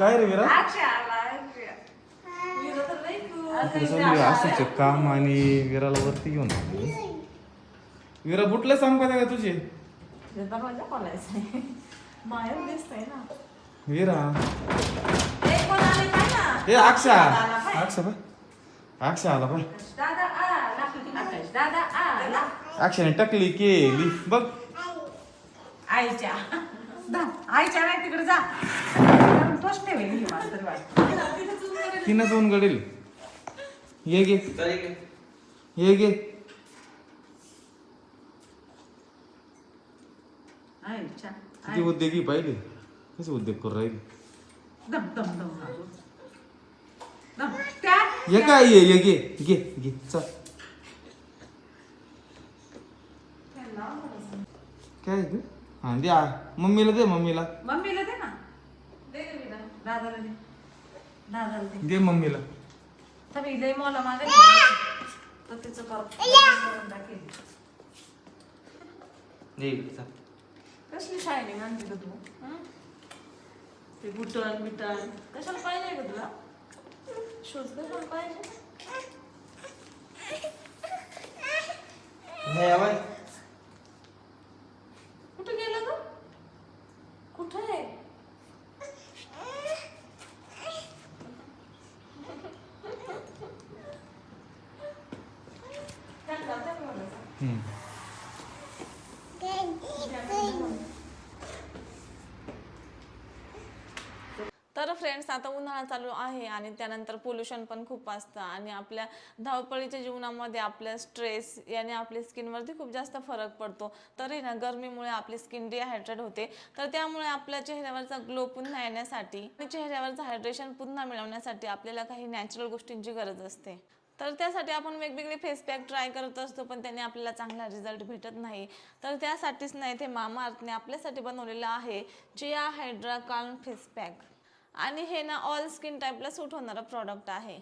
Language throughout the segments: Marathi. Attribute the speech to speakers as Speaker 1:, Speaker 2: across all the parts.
Speaker 1: काय रे विरा? असंच काम आणि विराला वरती घेऊन आलो. विरा बुटलं सांग का तुझे? विरा.
Speaker 2: ए,
Speaker 1: अक्षा. अक्षा बाय. अक्षा आला
Speaker 2: आला
Speaker 1: अक्षाने टकली केली. बघ.
Speaker 2: आईच्या. दा, आईच्या नाही तिकडे जा. ही मास्तर वाट
Speaker 1: तिनं जाऊन गडेल ये गे ये गे किती उद्योगी पाहिले. कसे उद्योग करू राहिले?
Speaker 2: दम दम दम लागू. दम. त्या
Speaker 1: ये काय ये? ये घे घे घे. चल. काय ग हा द्या मम्मीला दे मम्मीला.
Speaker 2: मम्मीला दे. दे ग. दादाला दे. दादाला दे.
Speaker 1: दे मम्मीला.
Speaker 2: तर मी लई मला मागे तर तिचं कर. कसली शायनिंग आणली का तू? हं? ते बुटन बिटन कशाला पाहिजे का तुला? शूज कशाला पाहिजे गेला तू कुठे आहे काय करताय मला?
Speaker 1: हम्म.
Speaker 3: तर फ्रेंड्स आता उन्हाळा चालू आहे आणि त्यानंतर पोल्युशन पण खूप असतं आणि आपल्या धावपळीच्या जीवनामध्ये आपल्या स्ट्रेस याने आपल्या स्किनवरती खूप जास्त फरक पडतो. तरी ना गरमीमुळे आपली स्किन डिहायड्रेट होते. तर त्यामुळे आपल्या चेहऱ्यावरचा ग्लो पुन्हा येण्यासाठी आणि चेहऱ्यावरचं हायड्रेशन पुन्हा मिळवण्यासाठी आपल्याला काही नॅचरल गोष्टींची गरज असते. तर त्यासाठी आपण वेगवेगळे फेस पॅक ट्राय करत असतो पण त्याने आपल्याला चांगला रिझल्ट भेटत नाही. तर त्यासाठीच नाही ते मामा अर्थने आपल्यासाठी बनवलेलं आहे चिया हायड्रा फेस पॅक आणि हे ना ऑल स्किन टाईपला सूट होणारं प्रॉडक्ट आहे.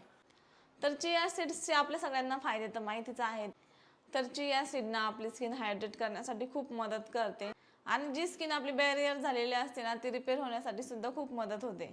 Speaker 3: तर चिया सीड्सचे आपल्या सगळ्यांना फायदे तर माहितीच आहेत. तर चिया सीडना आपली स्किन हायड्रेट करण्यासाठी खूप मदत करते. आणि जी स्किन आपली बॅरियर झालेली असते ना ती रिपेअर होण्यासाठी सुद्धा खूप मदत होते.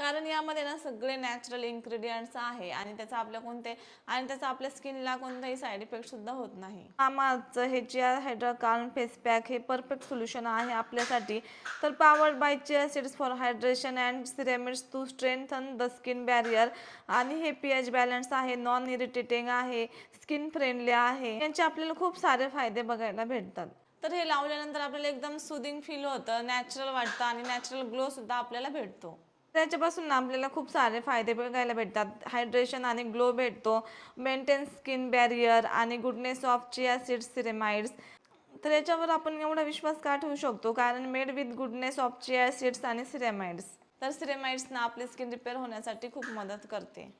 Speaker 3: कारण यामध्ये ना सगळे नॅचरल इन्ग्रेडियंट्स आहे आणि त्याचा आपल्या कोणते आणि त्याचा आपल्या स्किनला कोणताही साईड इफेक्ट सुद्धा होत नाही. मामाचं हे chia hydra corn face pack हे परफेक्ट सोल्युशन आहे आपल्यासाठी. तर powered by chia seeds for hydration and ceramides to strengthen the skin barrier आणि हे पी एच बॅलन्स आहे नॉन इरिटेटिंग आहे स्किन फ्रेंडली आहे. यांचे आपल्याला खूप सारे फायदे बघायला भेटतात. तर हे लावल्यानंतर आपल्याला एकदम सुदिंग फील होतं नॅचरल वाटतं आणि नॅचरल ग्लो सुद्धा आपल्याला भेटतो. त्याच्यापासून ना आपल्याला खूप सारे फायदे बघायला भेटतात. हायड्रेशन आणि ग्लो भेटतो. मेंटेन स्किन बॅरियर आणि goodness of chia seeds ceramides तर याच्यावर आपण एवढा विश्वास का ठेवू शकतो? कारण made with goodness of chia seeds आणि सिरेमाइड्स तर सिरेमाइड्सना आपली स्किन रिपेअर होण्यासाठी खूप मदत करते.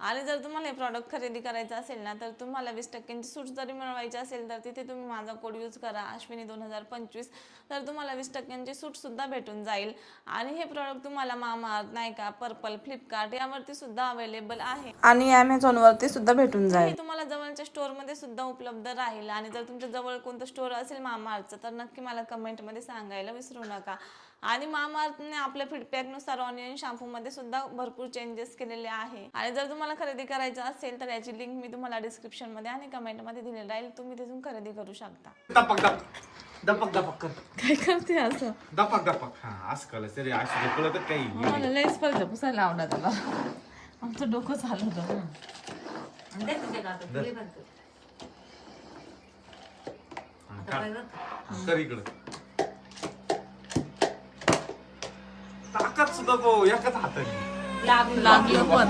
Speaker 3: आणि जर तुम्हाला हे प्रॉडक्ट खरेदी करायचं असेल ना तर तुम्हाला वीस टक्क्यांची सूट जरी मिळवायची असेल तर तिथे तुम्ही माझा कोड यूज करा अश्विनी दोन हजार पंचवीस. तर तुम्हाला वीस टक्क्यांची सूटसुद्धा भेटून जाईल. आणि हे प्रॉडक्ट तुम्हाला मामा नायका पर्पल फ्लिपकार्ट यावरती सुद्धा अवेलेबल आहे. आणि ॲमेझॉनवरती सुद्धा भेटून जाईल. तुम्हाला जवळच्या स्टोअरमध्ये सुद्धा उपलब्ध राहील. आणि जर तुमच्या जवळ कोणतं स्टोअर असेल मामाअर्थचं तर नक्की मला कमेंटमध्ये सांगायला विसरू नका. आणि मामाअर्थने आपल्या फीडबॅकनुसार ऑनियन शॅम्पूमध्ये सुद्धा भरपूर चेंजेस केलेले आहे. आणि जर तुम्हाला खरेदी करायचं असेल तर याची लिंक मी तुम्हाला डिस्क्रिप्शनमध्ये आणि कमेंटमध्ये दिलेली राहील. तुम्ही तिथून खरेदी करू शकता.
Speaker 1: दपक दपक. दपक दपक. कर
Speaker 3: काय करते असं?
Speaker 1: दपक दपक. हा असं कळलं तरी असं कळत काही
Speaker 2: मला लई स्पर्धा पुसायला आवडत त्याला. आमचं डोकं चालू होतं. दे तुझ्या तुला कर.
Speaker 1: कर इकडं. सुद्धा भाऊ एकाच हाताने
Speaker 2: लागलं लागलं पण.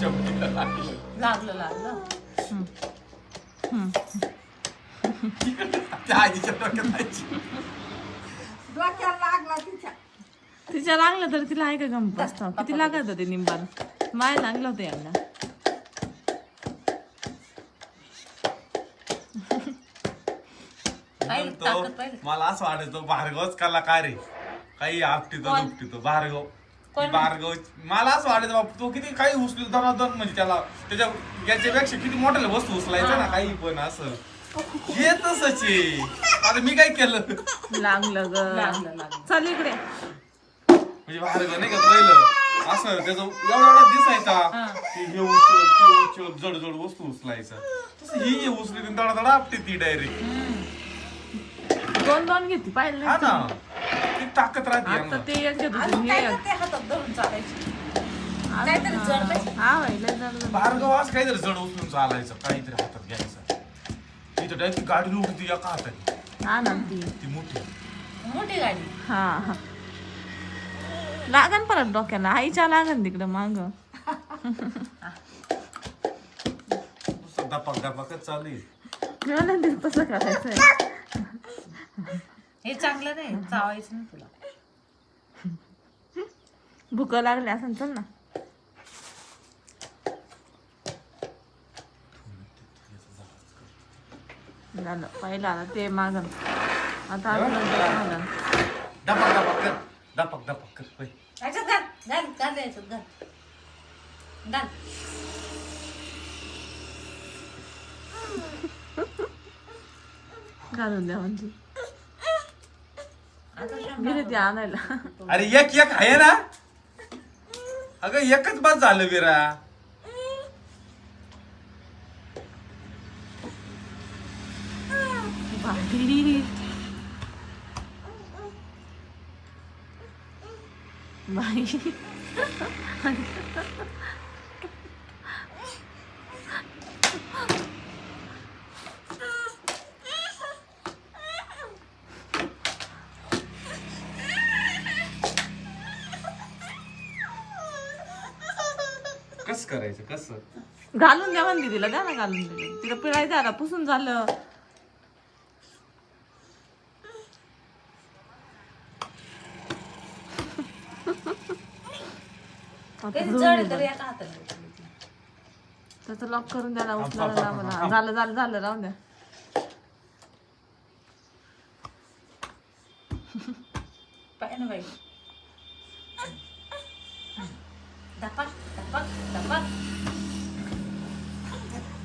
Speaker 1: चमकीला लागली.
Speaker 2: लागलं लागलं.
Speaker 1: त्या आजीच्या डोक्यात आजी.
Speaker 2: तिच्या. लागलं तर तिला आहे का गंप असतं किती लागत होते निंबान माय लागलं होतं यांना.
Speaker 1: तो मला असं वाटायचो भार्गवच कलाकार आहे. काही आपटीतो दुपटीतो भार्गव ती भार्गव मला असं वाटायचं बाप तो किती काही उचलतो दनादन म्हणजे त्याला त्याच्या याच्यापेक्षा किती मोठ्या वस्तू उचलायचं ना काही पण असं. हे तसंच आहे. आता मी काय केलं?
Speaker 2: लागलं ग. लागलं लागलं. चल इकडे.
Speaker 1: म्हणजे नाही का पहिलं? असं त्याचं एवढा एवढा दिसायचा
Speaker 2: हा.
Speaker 1: की हे उचल ते उचल जड जड वस्तू उचलायचं. तसं ही उचली दडा दडा आपटे ती डायरेक्ट
Speaker 3: दोन दोन घेते पाहिलं
Speaker 1: हा ना? ती ताकद राहते
Speaker 3: आता
Speaker 1: अंगात.
Speaker 3: ते होते
Speaker 2: काय
Speaker 3: हे एक.
Speaker 2: करते हातात धरून चालायची काहीतरी
Speaker 3: हा.
Speaker 2: जड.
Speaker 3: हा लय जड.
Speaker 1: भार्गव आज काहीतरी जड उचलून चालायचं काहीतरी हातात घ्यायचं तिथं डायरेक्ट गाडी लुटती एका हाताने
Speaker 3: हा ना ती
Speaker 1: ती मोठी
Speaker 2: मोठी गाडी
Speaker 3: हा हा लागन परत डोक्याला आईच्या लागन तिकडं माग
Speaker 1: नुसतं दपाक दपाकच चालू आहे
Speaker 3: मला ते तसं करायचंय
Speaker 2: हे चांगलं नाही चावायचं नाही तुला.
Speaker 3: भूक लागली असं चल ना. झालं पहिलं आता ते मागन आता अजून एक मागन
Speaker 1: दपाक दपाक कर. दपाक दपाक कर.
Speaker 2: याच्यात घाल घाल घाल याच्यात घाल. घाल.
Speaker 3: घालून द्या म्हणजे. आणायला
Speaker 1: अरे एक एक आहे ना? अगं एकच बस झालं विरा.
Speaker 3: बाई
Speaker 1: कस करायचं कसं?
Speaker 3: घालून द्या म्हणली तिला द्या ना घालून दिलं. तिला पिळायचं आला पुसून झालं. त्याचं लॉक करून उचलायला लावा
Speaker 1: थांब,
Speaker 3: ना. झालं झालं झालं राहून द्या.
Speaker 2: ना बाई. धपाक धपाक धपाक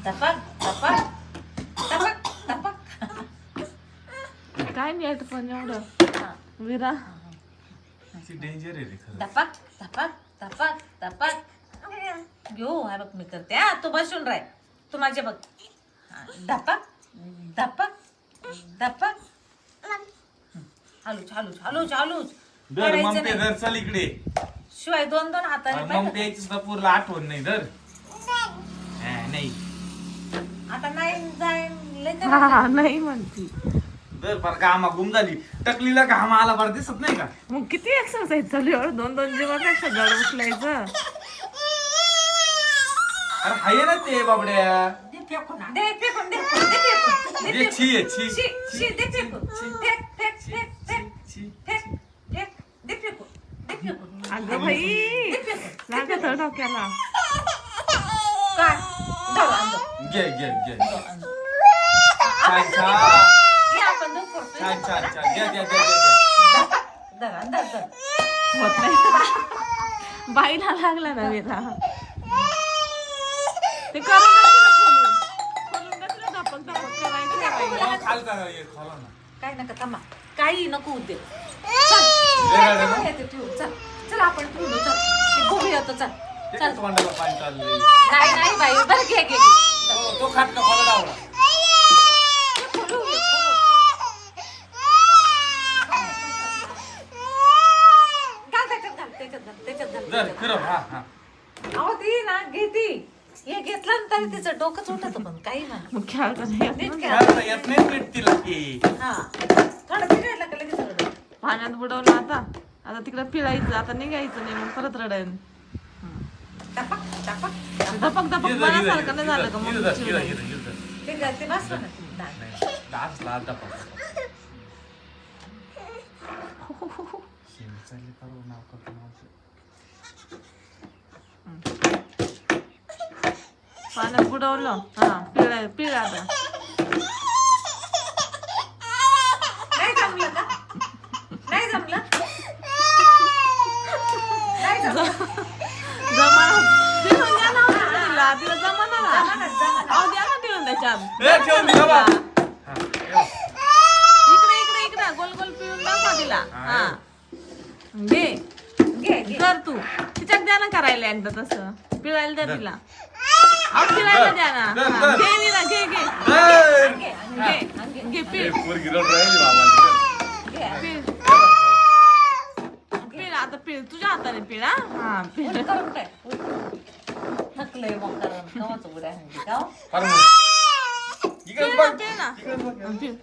Speaker 2: धपाक धपाक धपाक धपाक
Speaker 3: काय नाही पण एवढं. विरा.
Speaker 1: डेंजर आहे रे खरं.
Speaker 2: धपाक धपाक घेऊ हा बघ मी करते. हा तू बसून राह. तू माझे बघ. हा, धपाक धपाक धपाक हालूच हालूच हालूच हालूच.
Speaker 1: ते
Speaker 2: नाही.
Speaker 1: दर चल इकडे.
Speaker 2: शिवाय दोन दोन हाताने
Speaker 1: मग
Speaker 2: पाहिलं
Speaker 1: त्याची सुद्धा पूर्ण आठवण नाही दर हा, नाही.
Speaker 2: का? आता नाही जाय लय तर-
Speaker 3: हा नाही म्हणती.
Speaker 1: दर फार घामा गुम झाली. टकलीला घामा आला फार दिसत नाही का?
Speaker 3: मग किती एक्सरसाइज चालू आहे एवढं? दोन दोन जीवापेक्षा जड उचलायचं
Speaker 1: अरे हाय ना ते बाबड्या.
Speaker 2: दे फेकून दे फेकून दे दे फेकून दे
Speaker 1: जे
Speaker 2: फेकून.
Speaker 1: छी छी.
Speaker 2: शी शी दे फेकून. फेक फेक फेक फेक
Speaker 1: छी
Speaker 2: फेक
Speaker 3: अगं
Speaker 2: फेकून
Speaker 3: लागत डोक्याला.
Speaker 2: काय? धर अंदर.
Speaker 1: घे घे घे.
Speaker 2: धर अंदर.
Speaker 1: छान छान.
Speaker 2: हे आपण दोन करतोय
Speaker 1: छान छान छान. घे घे घे घे
Speaker 2: धर अंदर धर.
Speaker 3: होत नाही. बाईला लागला ना विरा ते करून द्या तिला खोलून. खोलून द्या तिला धपक धपक करायचं बाई.
Speaker 1: ये खाला ना.
Speaker 2: काय नका थांबा. काही नको उद्या चल. काय येते चल. चल आपण ठेवू चल ते बघू येतो चल
Speaker 1: ते
Speaker 2: चल
Speaker 1: तोंडाला पाणी चाललंय
Speaker 2: नाही नाही बाई बरं घे घे घे
Speaker 1: तो- तो खाट का खोला डावला
Speaker 2: खोलू घे, खोलू. घाल त्याच्यात घाल त्याच्यात घाल त्याच्यात घाल
Speaker 1: जर
Speaker 2: त्याच्यात
Speaker 1: फिरव हा हा
Speaker 2: घाल. अहो ती ना घेती हे घेतलं ना तरी तिचं डोकंच उठत पण काही म्हणा
Speaker 3: मग खेळता नाही येत
Speaker 2: नीट
Speaker 3: ना.
Speaker 2: खेळा.
Speaker 1: खेळता येत नाही पीठ तिला की
Speaker 2: हा थोडं फिरायला का लगेच रडू.
Speaker 3: पाण्यात बुडवलं आता आता तिकडे पिळायचं आता निघायचं नाही मग परत रडायला.
Speaker 2: टपक टपक
Speaker 3: धपक धपक.
Speaker 1: इधर, इधर,
Speaker 3: मनासारखं नाही झालं का मग चिडून. पाण्यात बुडवलं. हा पिळा पिळ आता.
Speaker 2: नाही जमलं का? नाही जमलं नाही जमलं
Speaker 3: जमा पिळून द्या ना हो तिला तिला ना
Speaker 2: जमाना, जमाना.
Speaker 3: अहो द्या ना पिळून त्याच्यात
Speaker 1: ए, ठेव मी बाबा. हा.
Speaker 3: इकडे इकडे इकडे. गोल गोल पिळून दाखवा तिला.
Speaker 1: हा.
Speaker 3: हा. घे.
Speaker 2: घे घे.
Speaker 3: कर तू. तिच्यात द्या ना करायला एकदा तसं. पिळायला द्या तिला. अहो पिळायला द्या ना.
Speaker 1: धर,
Speaker 3: हा,
Speaker 1: धर.
Speaker 3: घे विना घे घे.
Speaker 1: ए,
Speaker 2: घे, घे,
Speaker 3: घे घे
Speaker 1: ए,
Speaker 3: पिळ.
Speaker 1: पोरगी रडून राहिली बाबा
Speaker 2: घे.
Speaker 3: पिळ. पिळ आता पिळ. तुझ्या हाताने पिळ हा. हा पिळ.
Speaker 2: थकलंय मग कवाच का हो?
Speaker 1: इकडे
Speaker 3: पिळ ना
Speaker 1: बघ.
Speaker 3: पिळ ना.
Speaker 1: इकडे बघ.
Speaker 3: पिळ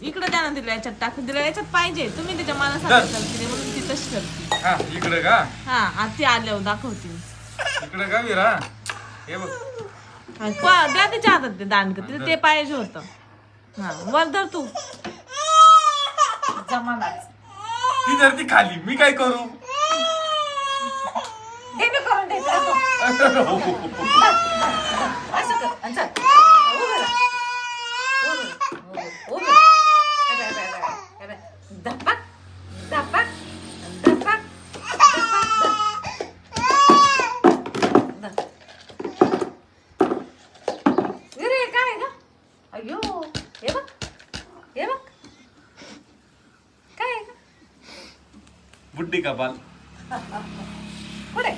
Speaker 3: इकडे द्या ना तिला याच्यात टाक तिला याच्यात पाहिजे. तुम्ही तिच्या मनासारखं करते म्हणून ती तशी करते.
Speaker 1: हा इकडे का?
Speaker 3: हा आता ती आल्यावर दाखवते.
Speaker 1: इकडे का विरा? हे बघ.
Speaker 3: हा, प- द्या तिच्या हातात ते दांडक तिला ते पाहिजे होतं. हा वर धर तू.
Speaker 2: जमानाच.
Speaker 1: ती जर ती खाली. मी काय करू
Speaker 2: हे बी करून दे तुला तो. असं कर आणि चल. उभं राहा. उभं राहा. उभं- राहा. हे बाय, बाय, बाय, हे बाय. धपाक, धपाक, धपाक, धपाक, धप. धप. काय आहे गं? अय्यो हे बघ हे बघ काय आहे गं?
Speaker 1: बुड्डी का बाल
Speaker 2: कुठे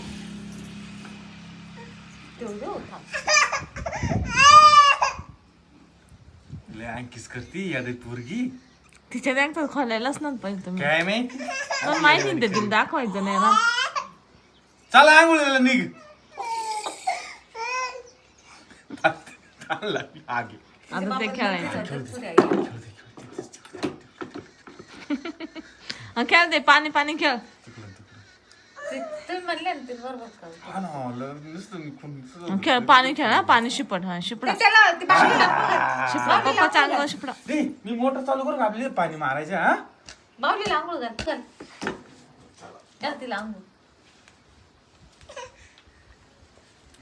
Speaker 2: देऊ थांब
Speaker 1: लय अंकिस करती यादी पोरगी.
Speaker 3: तिच्या बँक खोलायलाच नाही पाहिजे तुम्ही.
Speaker 1: काय माहिती?
Speaker 3: पण माहिती नाही ते तिला दाखवायचं नाही ना.
Speaker 1: चला आंघोळीला निघ. चालला आगे.
Speaker 3: आता ते खेळायचं.
Speaker 2: पुढे
Speaker 3: हा, खेळ दे पाणी पाणी खेळ.
Speaker 2: तुम्ही म्हणले ना ते बरोबर.
Speaker 1: हा ना, नुसतं खून-
Speaker 3: खेळ पाणी खेळ हा? पाणी शिपट हा शिपडा
Speaker 2: ते त्याला ते बाटली टाकून द्या.
Speaker 3: शिपडा पप्पा चांगलं शिपडा
Speaker 1: दे, मी मोटर चालू करू का आपली पाणी मारायचं हा?
Speaker 2: बाहुलीला आंघोळ घाल चल.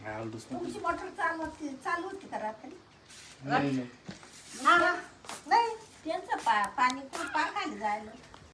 Speaker 2: घाल
Speaker 4: तुमची मोटर चालू होती चालू होती का रात्री?
Speaker 1: नाही, नाही.
Speaker 4: नाही त्यांचं पा पाणी कुठं पार खाली जायला.